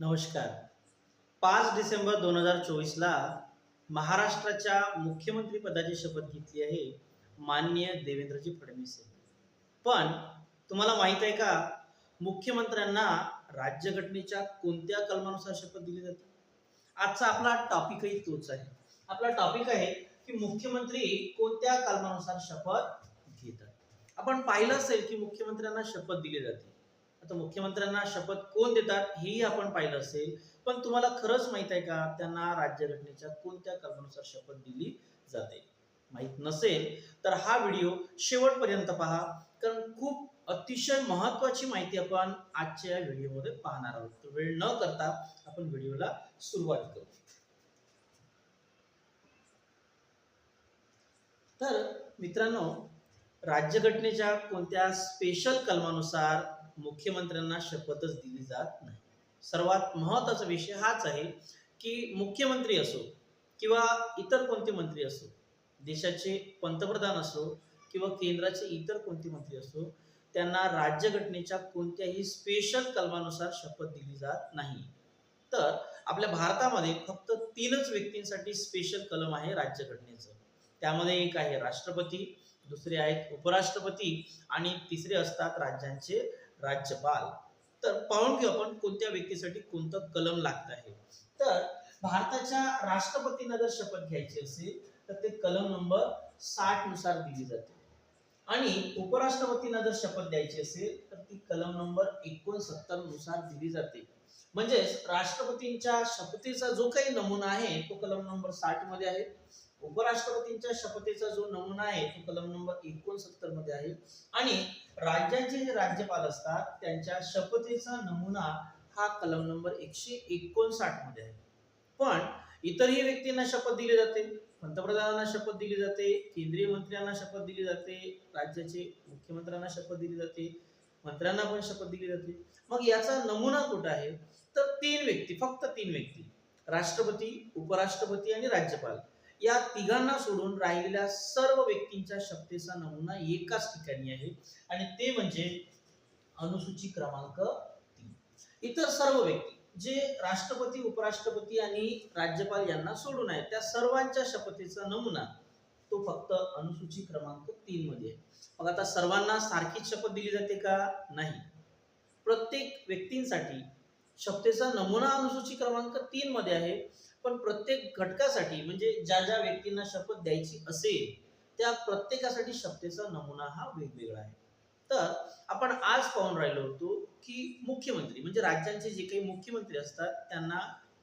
नमस्कार. पाच डिसेंबर दोन हजार चोवीसला महाराष्ट्राच्या मुख्यमंत्री पदाची शपथ घेतली आहे माननीय देवेंद्रजी फडणवीस पण तुम्हाला माहीत आहे का मुख्यमंत्र्यांना राज्यघटनेच्या कोणत्या कलमानुसार शपथ दिली जाते? आजचा आपला टॉपिकही तोच आहे. आपला टॉपिक आहे की मुख्यमंत्री कोणत्या कलमानुसार शपथ घेतात? आपण पाहिलं असेल की मुख्यमंत्र्यांना शपथ दिली जाते. आता मुख्यमंत्र्यांना शपथ कोण देतात हेही आपण पाहिलं असेल. पण तुम्हाला खरंच माहीत आहे का त्यांना राज्यघटनेच्या कोणत्या कलमानुसार शपथ दिली जाते? माहीत नसेल तर हा व्हिडिओ शेवटपर्यंत पहा. कारण खूप अतिशय महत्वाची माहिती आपण आजच्या व्हिडिओमध्ये पाहणार आहोत. वेळ न करता आपण व्हिडिओला सुरुवात करू. तर मित्रांनो राज्यघटनेच्या कोणत्या स्पेशल कलमानुसार मुख्यमंत्र्यांना शपथच दिली जात नाही. सर्वात महत्त्वाचा विषय हाच आहे की मुख्यमंत्री असो किंवा इतर कोणते मंत्री असो देशाचे पंतप्रधान असो किंवा केंद्राचे इतर कोणते मंत्री असो त्यांना राज्यघटनेच्या कोणत्याही स्पेशल कलमानुसार शपथ दिली जात नाही. तर आपल्या भारतामध्ये फक्त तीनच व्यक्तींसाठी स्पेशल कलम आहे राज्यघटनेचं. त्यामध्ये एक आहे राष्ट्रपती दुसरे आहेत उपराष्ट्रपती आणि तिसरे असतात राज्यांचे राज्यपाल. तर पाहून घेऊ आपण कोणत्या व्यक्तीसाठी कोणतं कलम लागत आहे. तर भारताच्या राष्ट्रपतींना जर शपथ घ्यायची असेल तर ते कलम नंबर साठनुसार दिली जाते. आणि उपराष्ट्रपतींना जर शपथ द्यायची असेल तर ती कलम नंबर एकोणसत्तरनुसार दिली जाते. म्हणजेच राष्ट्रपतींच्या शपथेचा जो काही नमुना आहे तो कलम नंबर साठमध्ये आहे. उपराष्ट्रपतींच्या शपथेचा जो नमुना आहे तो कलम नंबर एकोणसत्तरमध्ये आहे. आणि राज्याचे जे राज्यपाल असतात त्यांच्या शपथेचा नमुना हा कलम नंबर एकशे एकोणसाठमध्ये आहे. पण इतरही व्यक्तींना शपथ दिली जाते. पंतप्रधानांना शपथ दिली जाते केंद्रीय मंत्र्यांना शपथ दिली जाते राज्याचे मुख्यमंत्र्यांना शपथ दिली जाते मंत्र्यांना पण शपथ दिली जाते. मग याचा नमुना कुठं आहे? तर तीन व्यक्ती फक्त तीन व्यक्ती. राष्ट्रपती उपराष्ट्रपती आणि राज्यपाल. या तिघांना सोडून राहिलेल्या सर्व व्यक्तींच्या क्षमतेचा नमुना एकाच ठिकाणी आहे. आणि ते म्हणजे अनुसूची क्रमांक तीन. इतर सर्व व्यक्ती जे राष्ट्रपती उपराष्ट्रपती आणि राज्यपाल यांना सोडून आहेत त्या सर्वांच्या शपथेचा नमुना तो फक्त अनुसूची क्रमांक तीन मध्ये आहे. मग आता सर्वांना सारखीच शपथ दिली जाते का? नाही. प्रत्येक व्यक्तींसाठी शपथेचा नमुना अनुसूची क्रमांक तीन मध्ये आहे. पण प्रत्येक घटकासाठी म्हणजे ज्या ज्या व्यक्तींना शपथ द्यायची असेल त्या प्रत्येकासाठी शपथेचा नमुना हा वेगवेगळा आहे. तर आपण आज पाहून राहिलो होतो की मुख्यमंत्री म्हणजे राज्यांचे जे काही मुख्यमंत्री असतात त्यांना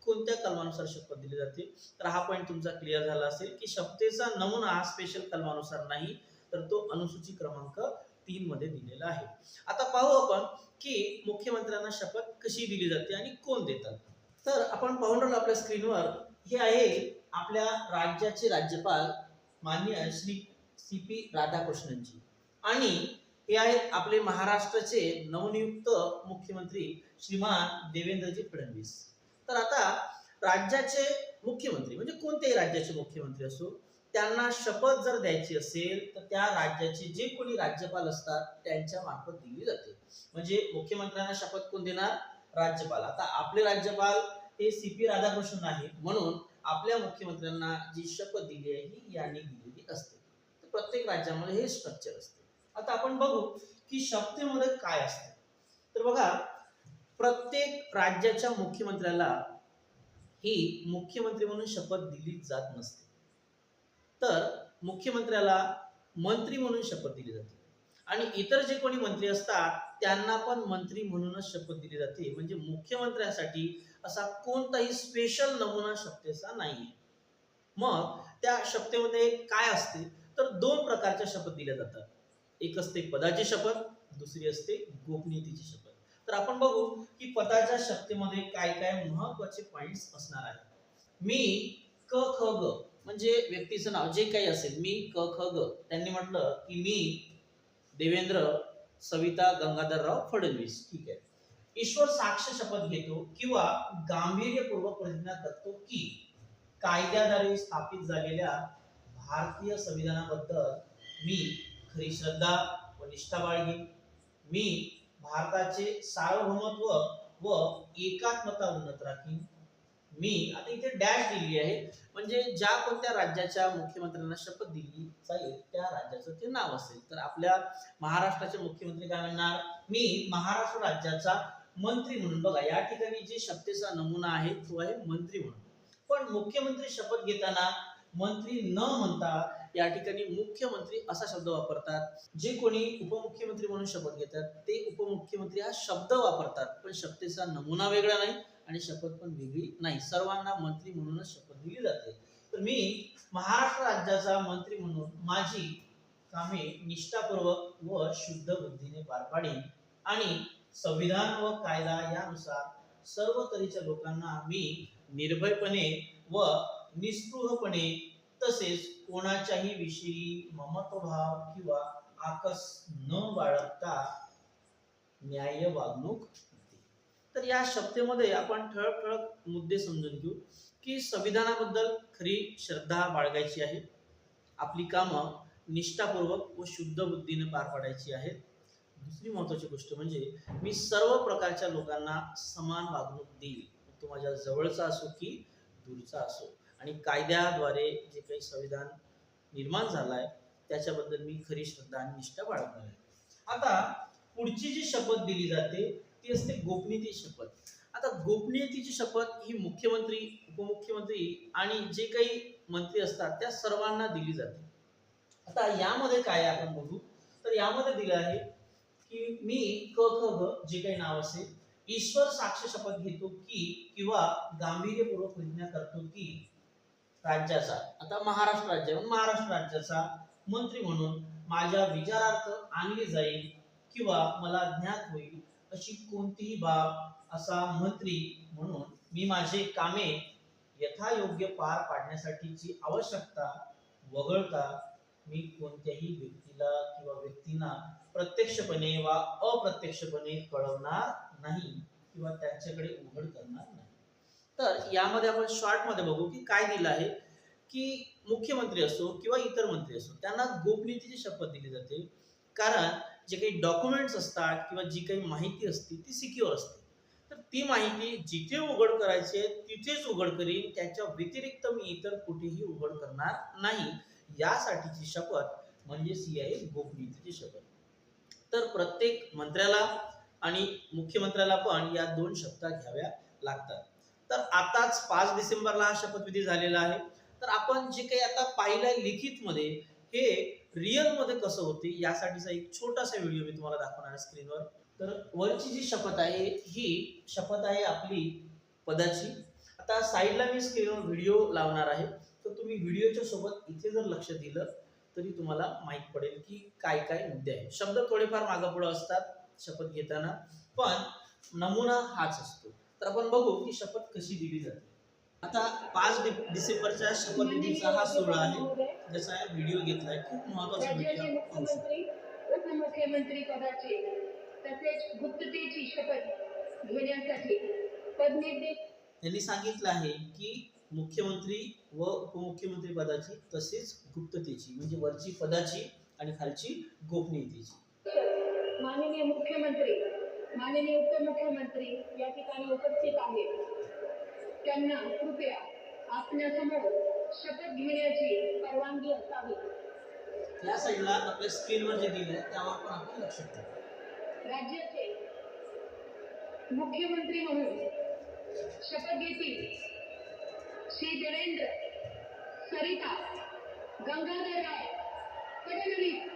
कोणत्या कलमानुसार शपथ दिली जाते? तर हा पॉईंट तुमचा क्लिअर झाला असेल की शपथेचा नमुना हा स्पेशल कलमानुसार नाही तर तो अनुसूची क्रमांक तीन मध्ये दिलेला आहे. आता पाहू आपण की मुख्यमंत्र्यांना शपथ कशी दिली जाते आणि कोण देतात? तर आपण पाहून राहिलो आपल्या स्क्रीनवर. हे आहे आपल्या राज्याचे राज्यपाल मान्य श्री सी पी राधाकृष्णनजी. आणि हे आहेत आपले महाराष्ट्राचे नवनियुक्त मुख्यमंत्री श्रीमान देवेंद्रजी फडणवीस. तर आता राज्याचे मुख्यमंत्री म्हणजे कोणत्याही राज्याचे मुख्यमंत्री असो त्यांना शपथ जर द्यायची असेल तर त्या राज्याचे जे कोणी राज्यपाल असतात त्यांच्या मार्फत दिली जाते. म्हणजे मुख्यमंत्र्यांना शपथ कोण देणार? राज्यपाल. आता आपले राज्यपाल हे सी पी राधाकृष्णन आहेत म्हणून आपल्या मुख्यमंत्र्यांना जी शपथ दिली आहे ही यांनी दिलेली असते. तर प्रत्येक राज्यामध्ये हे स्ट्रक्चर असते. आता आपण बघू की शपथेमध्ये काय असते. तर बघा प्रत्येक राज्याच्या मुख्यमंत्र्याला ही मुख्यमंत्री म्हणून शपथ दिली जात नसते. तर मुख्यमंत्र्याला मंत्री म्हणून शपथ दिली जाते. आणि इतर जे कोणी मंत्री असतात त्यांना पण मंत्री म्हणूनच शपथ दिली जाते. म्हणजे मुख्यमंत्र्यांसाठी असा कोणताही स्पेशल नमुना शपथेचा नाहीये. मग त्या शपथेमध्ये काय असते? तर दोन प्रकारच्या शपथ दिल्या जातात. एक असते पदाची शपथ दुसरी असते गोपनीयतेची शपथ. तर आपण बघू की पदाच्या शपथेमध्ये काय काय महत्त्वाचे पॉइंट्स असणार आहेत. मी क ख ग म्हणजे व्यक्तीचं नाव जे काही असेल मी क ख ग. त्यांनी म्हटलं की मी देवेंद्र सविता गंगाधरराव फडणवीस. ठीक आहे. ईश्वर साक्ष शपथ घेतो किंवा गांभीर्यपूर्वक प्रतिज्ञा करतो की कायद्याद्वारे स्थापित झालेल्या भारतीय संविधानाबद्दल मी खरी श्रद्धा व निष्ठा बाळगेन. मी भारताचे सार्वभौमत्व व एकात्मता उन्नत राखीन. मी आता इथे डॅश दिली आहे. म्हणजे ज्या कोणत्या राज्याच्या मुख्यमंत्र्यांना शपथ दिली जाईल त्या राज्याचं ते नाव असेल. तर आपल्या महाराष्ट्राचे मुख्यमंत्री काय म्हणणार? मी महाराष्ट्र राज्याचा मंत्री म्हणून बघा या ठिकाणी जे शपथेचा नमुना आहे तो आहे मंत्री म्हणून. पण मुख्यमंत्री शपथ घेताना मंत्री न म्हणता या ठिकाणी मुख्यमंत्री असा शब्द वापरतात. जे कोणी उपमुख्यमंत्री म्हणून शपथ घेतात ते उपमुख्यमंत्री हा शब्द वापरतात. पण शपथेचा नमुना वेगळा नाही. आणि शपथ पण वेगळी नाही. सर्वांना मंत्री म्हणूनच शपथ दिली जाते. तर मी महाराष्ट्र राज्याचा मंत्री म्हणून माझी कामे निष्ठापूर्वक व शुद्ध बुद्धीने पार पाडीन आणि संविधान व कायदा यानुसार सर्व तऱ्हेच्या लोकांना मी निर्भयपणे व निस्पृहपणे तसेच कोणाच्याही विषयी ममत्वभाव किंवा आकस न बाळगता न्याय वागणूक तर या शब्देमध्ये आपण ठळक ठळक मुद्दे समजून घेऊ की संविधानाबद्दल खरी श्रद्धा बाळगायची आहे. आपली कामं निष्ठापूर्वक व शुद्ध बुद्धीने पार पाडायची आहेत. दुसरी महत्वाची गोष्ट म्हणजे मी सर्व प्रकारच्या लोकांना समान वागणूक देईल. तो माझ्या जवळचा असो की दूरचा असो. आणि कायद्याद्वारे जे काही संविधान निर्माण झालं आहे त्याच्याबद्दल मी खरी श्रद्धा आणि निष्ठा बाळगणार आहे. आता पुढची जी शपथ दिली जाते ती असते गोपनीयतेची शपथ. आता गोपनीयतेची शपथ ही मुख्यमंत्री उपमुख्यमंत्री आणि जे काही मंत्री असतात त्या सर्वांना दिली जाते. आता यामध्ये काय आहे आपण बघू? तर यामध्ये दिलं आहे की मी क ख ग जे काही नाव असेल ईश्वर साक्ष शपथ घेतो की किंवा गांभीर्यपूर्वक प्रतिज्ञा करतो की राज्याचा. आता महाराष्ट्र राज्य महाराष्ट्र राज्याचा मंत्री म्हणून माझ्या विचारार्थ आणली जाईल किंवा मला ज्ञात होईल. अशी कोणतीही बाब असा मंत्री म्हणून मी माझे कामे यथायोग्य पार पाडण्यासाठीची आवश्यकता वगळता मी कोणत्याही व्यक्तीला किंवा व्यक्तींना प्रत्यक्षपणे वा अप्रत्यक्षपणे कळवणार नाही किंवा त्यांच्याकडे उघड करणार नाही. तर यामध्ये आपण शॉर्टमध्ये बघू की काय दिलं आहे की मुख्यमंत्री असो किंवा इतर मंत्री असो त्यांना गोपनीयतेची शपथ दिली जाते. कारण जे काही डॉक्युमेंट्स असतात किंवा जी काही माहिती असते ती सिक्युअर असते. तर ती माहिती जिथे उघड करायची आहे तिथेच उघड करीन. त्याच्या व्यतिरिक्त मी इतर कुठेही उघड करणार नाही. यासाठीची शपथ म्हणजे सी आहे गोपनीयतेची शपथ. तर प्रत्येक मंत्र्याला आणि मुख्यमंत्र्याला पण या दोन शपथा घ्याव्या लागतात. तर आताच पाच डिसेंबरला हा शपथविधी झालेला आहे. तर आपण जे काही आता पाहिलंय लिखित मध्ये हे रिअलमध्ये कसं होते यासाठीचा एक छोटासा व्हिडिओ मी तुम्हाला दाखवणार आहे स्क्रीनवर तर वरची जी शपथ आहे ही शपथ आहे आपली पदाची. आता साईडला मी स्क्रीनवर व्हिडिओ लावणार आहे. तर तुम्ही व्हिडिओच्या सोबत इथे जर लक्ष दिलं तरी तुम्हाला माहीत पडेल की काय काय मुद्दे आहेत. शब्द थोडेफार मागं असतात शपथ घेताना. पण नमुना हाच असतो. तर आपण बघू की शपथ कशी दिली जाते. आता पाच डिसेंबरच्या शपथविधीचा हा सोहळा आहे. ज्याचा व्हिडिओ घेतलाय खूप महत्त्वाचा व्हिडिओ उपमुख्यमंत्री पदाचे तसेच गुप्ततेची शपथ घेण्यासाठी त्यांनी सांगितलं आहे की मुख्यमंत्री व उपमुख्यमंत्री पदाची तसेच गुप्ततेची म्हणजे वरची पदाची आणि खालची गोपनीयतेची. माननीय मुख्यमंत्री माननीय उपमुख्यमंत्री या ठिकाणी उपस्थित आहेत. त्यांना कृपया आपल्यासमोर शपथ घेण्याची परवानगी असावी. या साईडला आपल्या स्क्रीनवर जे दिलंय त्यावर पण आपण लक्ष ठेवू. राज्याचे मुख्यमंत्री म्हणून शपथ घेतील श्री देवेंद्र सरिता गंगाधरराव फडणवीस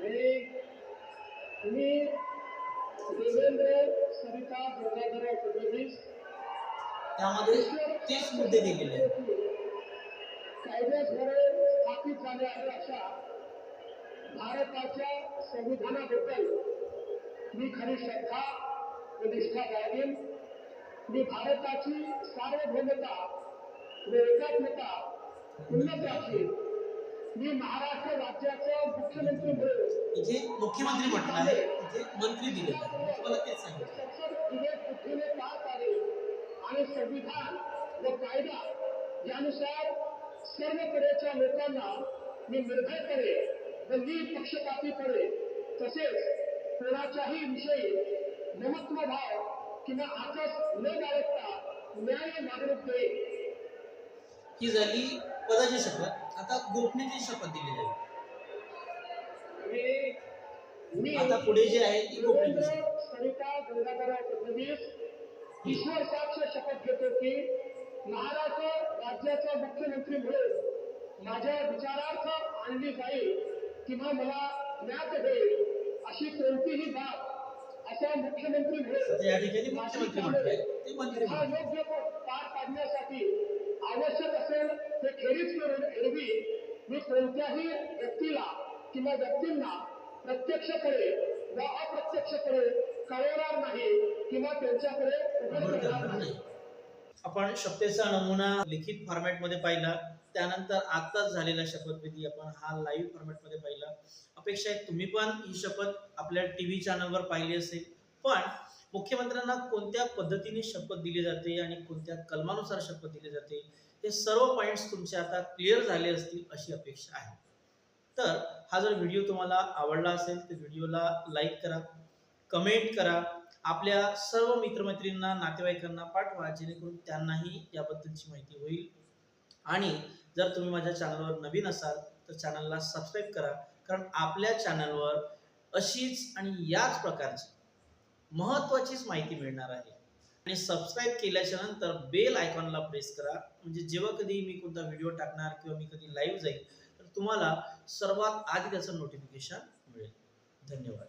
मी मी देवेंद्र सरिता गंगाधर फडणवीस त्यामध्ये तेच मुद्दे दिलेले आहेत. कायद्याद्वारे स्थापित झाले आहे अशा भारताच्या संविधानाबद्दल मी खरी श्रद्धा व निष्ठा बाळगेन मी भारताची सार्वभौमता व एकात्मता उन्नत राखीन मी महाराष्ट्र राज्याचा मुख्यमंत्री इथे मुख्यमंत्री म्हटलं आहे. इथे मंत्री मी तुम्हाला तेच सांगितलं. आणि संविधान व कायदा यानुसार सर्वकडेच्या लोकांना मी निर्भयपणे व निपक्षपातीपणे तसेच कोणाच्याही विषयी ममत्व भाव किंवा आकस न बाळगता न्याय नागरिक देईल. ही झाली पदाची शपथ. आता गोपनीयतेची शपथ दिली जाईल मी मी आता पुढे जे आहे ती गोपनीयतेची शपथ. सरिता गंगाधरराव फडणवीस ईश्वर साक्ष शपथ घेतो की महाराष्ट्र राज्याचा मुख्यमंत्री म्हणून माझ्या विचारार्थ आणली जाईल. किंवा मला ज्ञात होईल अशी कोणतीही बाब असा मुख्यमंत्री या म्हणून ठिकाणी मुख्यमंत्री म्हणताय. ते मंत्री पार पाडण्यासाठी आवश्यक असेल ते खेरीज करून एरवी मी कोणत्याही व्यक्तीला किंवा व्यक्तींना प्रत्यक्षपणे व अप्रत्यक्षपणे कळवणार नाही किंवा त्यांच्याकडे. आपण शपथेचा नमुना लिखित फॉर्मॅटमध्ये पाहिला. त्यानंतर आत्ताच झालेला शपथविधी आपण हा लाईव्ह फॉर्मॅटमध्ये पाहिला. अपेक्षा आहे तुम्ही पण ही शपथ आपल्या टी व्ही चॅनलवर पाहिली असेल. पण मुख्यमंत्र्यांना कोणत्या पद्धतीने शपथ दिली जाते आणि कोणत्या कलमानुसार शपथ दिली जाते हे सर्व पॉईंट्स तुमचे आता क्लिअर झाले असतील अशी अपेक्षा आहे. तर हा जर व्हिडिओ तुम्हाला आवडला असेल तर व्हिडिओला लाईक करा कमेंट करा आपल्या सर्व मित्रमैत्रींना नातेवाईकांना पाठवा जेणेकरून त्यांनाही याबद्दलची माहिती होईल. आणि जर तुम्ही माझ्या चॅनलवर नवीन असाल तर चॅनलला सबस्क्राईब करा कारण आपल्या चॅनलवर अशीच आणि याच प्रकारची महत्त्वाचीच माहिती मिळणार आहे. आणि सबस्क्राईब केल्याच्यानंतर बेल आयकॉनला प्रेस करा. म्हणजे जेव्हा कधी मी कोणता व्हिडिओ टाकणार किंवा मी कधी लाईव्ह जाईल तर तुम्हाला सर्वात आधी त्याचं नोटिफिकेशन मिळेल. धन्यवाद.